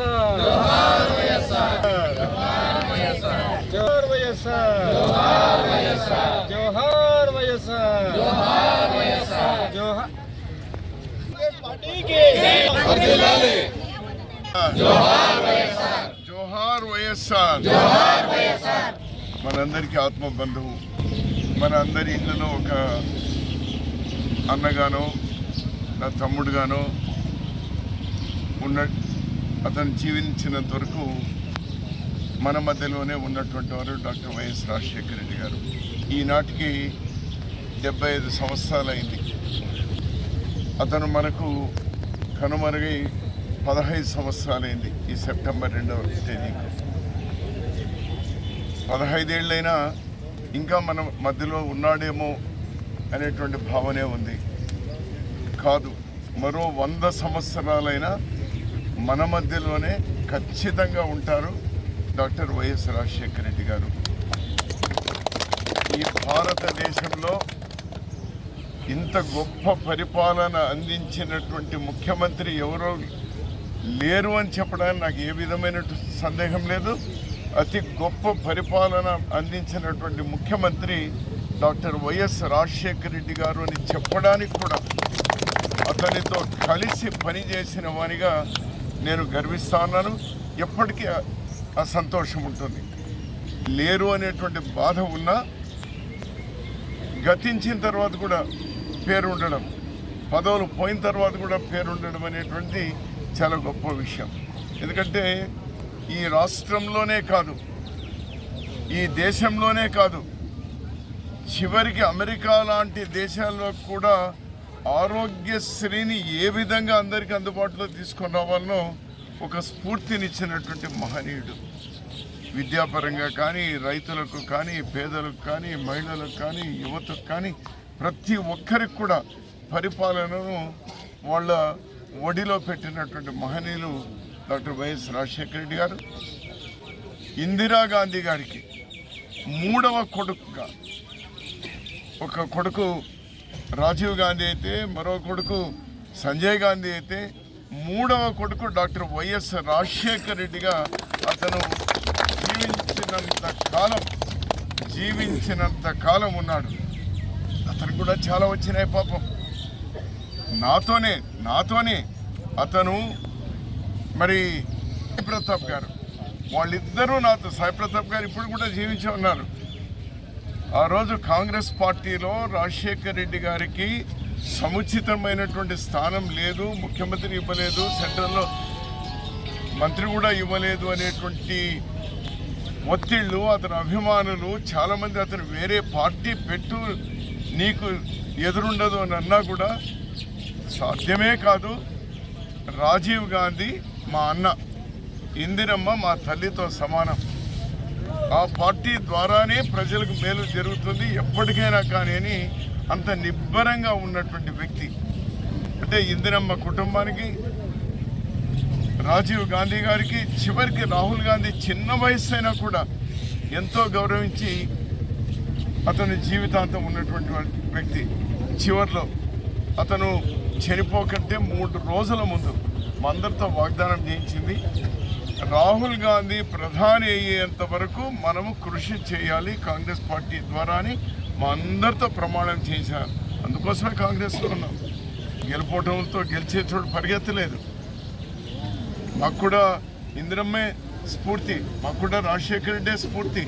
వైఎస్ఆర్ జోహార్ వైఎస్ఆర్ జోహార్ వైఎస్ఆర్ జోహార్ వైఎస్ఆర్ జోహార్ వైఎస్ఆర్ జోహార్ వైఎస్ఆర్ జోహార్ జోహార్ వైఎస్ఆర్ మనందరికీ ఆత్మ బంధువు మన అందరి ఇళ్ళలో ఒక అన్నగానో నా తమ్ముడుగానో ఉన్న అతను జీవించినంత వరకు మన మధ్యలోనే ఉన్నటువంటి వారు డాక్టర్ వైఎస్ రాజశేఖర రెడ్డి గారు. ఈనాటికి డెబ్బై ఐదు సంవత్సరాలైంది. అతను మనకు కనుమరుగై పదహైదు సంవత్సరాలైంది ఈ సెప్టెంబర్ రెండవ తేదీకి. పదహైదేళ్ళైనా ఇంకా మన మధ్యలో ఉన్నాడేమో అనేటువంటి భావనే ఉంది. కాదు మరో వంద సంవత్సరాలైనా మన మధ్యలోనే ఖచ్చితంగా ఉంటారు డాక్టర్ వైఎస్ రాజశేఖర రెడ్డి గారు. ఈ భారతదేశంలో ఇంత గొప్ప పరిపాలన అందించినటువంటి ముఖ్యమంత్రి ఎవరో లేరు అని చెప్పడానికి నాకు ఏ విధమైన సందేహం లేదు. అతి గొప్ప పరిపాలన అందించినటువంటి ముఖ్యమంత్రి డాక్టర్ వైఎస్ రాజశేఖర రెడ్డి గారు అని చెప్పడానికి కూడా అతనితో కలిసి పనిచేసిన వానిగా నేను గర్విస్తా ఉన్నాను. ఎప్పటికీ ఆ- సంతోషం ఉంటుంది. లేరు అనేటువంటి బాధ ఉన్నా గతించిన తర్వాత కూడా పేరు ఉండడం పదవులు పోయిన తర్వాత కూడా పేరు ఉండడం అనేటువంటి చాలా గొప్ప విషయం. ఎందుకంటే ఈ రాష్ట్రంలోనే కాదు ఈ దేశంలోనే కాదు చివరికి అమెరికా లాంటి దేశాల్లో కూడా ఆరోగ్యశ్రీని ఏ విధంగా అందరికీ అందుబాటులో తీసుకొని రావాలనో ఒక స్ఫూర్తినిచ్చినటువంటి మహనీయుడు. విద్యాపరంగా కానీ రైతులకు కానీ పేదలకు కానీ మహిళలకు కానీ యువతకు కానీ ప్రతి ఒక్కరికి కూడా పరిపాలనను వాళ్ళ ఒడిలో పెట్టినటువంటి మహనీయులు డాక్టర్ వైఎస్ రాజశేఖర రెడ్డి గారు. ఇందిరాగాంధీ గారికి మూడవ కొడుకుగా ఒక కొడుకు రాజీవ్ గాంధీ అయితే మరో కొడుకు సంజయ్ గాంధీ అయితే మూడవ కొడుకు డాక్టర్ వైఎస్ రాజశేఖర్ రెడ్డిగా అతను జీవించినంత కాలం జీవించినంత కాలం ఉన్నాడు. అతను కూడా చాలా వచ్చినాయి పాపం. నాతోనే నాతోనే అతను మరి సాయి ప్రతాప్ గారు. వాళ్ళిద్దరూ నాతో సాయి ప్రతాప్ గారు ఇప్పుడు కూడా జీవించి ఉన్నారు. ఆ రోజు కాంగ్రెస్ పార్టీలో రాజశేఖర్ రెడ్డి గారికి సముచితమైనటువంటి స్థానం లేదు ముఖ్యమంత్రి ఇవ్వలేదు సెంట్రల్లో మంత్రి కూడా ఇవ్వలేదు అనేటువంటి ఒత్తిళ్ళు అతని అభిమానులు చాలామంది అతను వేరే పార్టీ పెట్టు నీకు ఎదురుండదు అని అన్నా కూడా సాధ్యమే కాదు. రాజీవ్ గాంధీ మా అన్న ఇందిరమ్మ మా తల్లితో సమానం. ఆ పార్టీ ద్వారానే ప్రజలకు మేలు జరుగుతుంది. ఎప్పటికైనా కానీ అని అంత నిబ్బరంగా ఉన్నటువంటి వ్యక్తి. అంటే ఇందిరమ్మ కుటుంబానికి రాజీవ్ గాంధీ గారికి చివరికి రాహుల్ గాంధీ చిన్న వయసు అయినా కూడా ఎంతో గౌరవించి అతని జీవితాంతం ఉన్నటువంటి వ్యక్తి. చివరిలో అతను చనిపోకంటే మూడు రోజుల ముందు మా అందరితో వాగ్దానం చేయించింది. రాహుల్ గాంధీ ప్రధాని అయ్యేంత వరకు మనము కృషి చేయాలి కాంగ్రెస్ పార్టీ ద్వారా అని మా అందరితో ప్రమాణం చేశారు. అందుకోసమే కాంగ్రెస్లో ఉన్నాం. గెలుపోవడంతో గెలిచే చోటు పరిగెత్తలేదు. మాకు కూడా ఇందిరమ్మే స్ఫూర్తి మాకు కూడా రాజశేఖర రెడ్డే స్ఫూర్తి.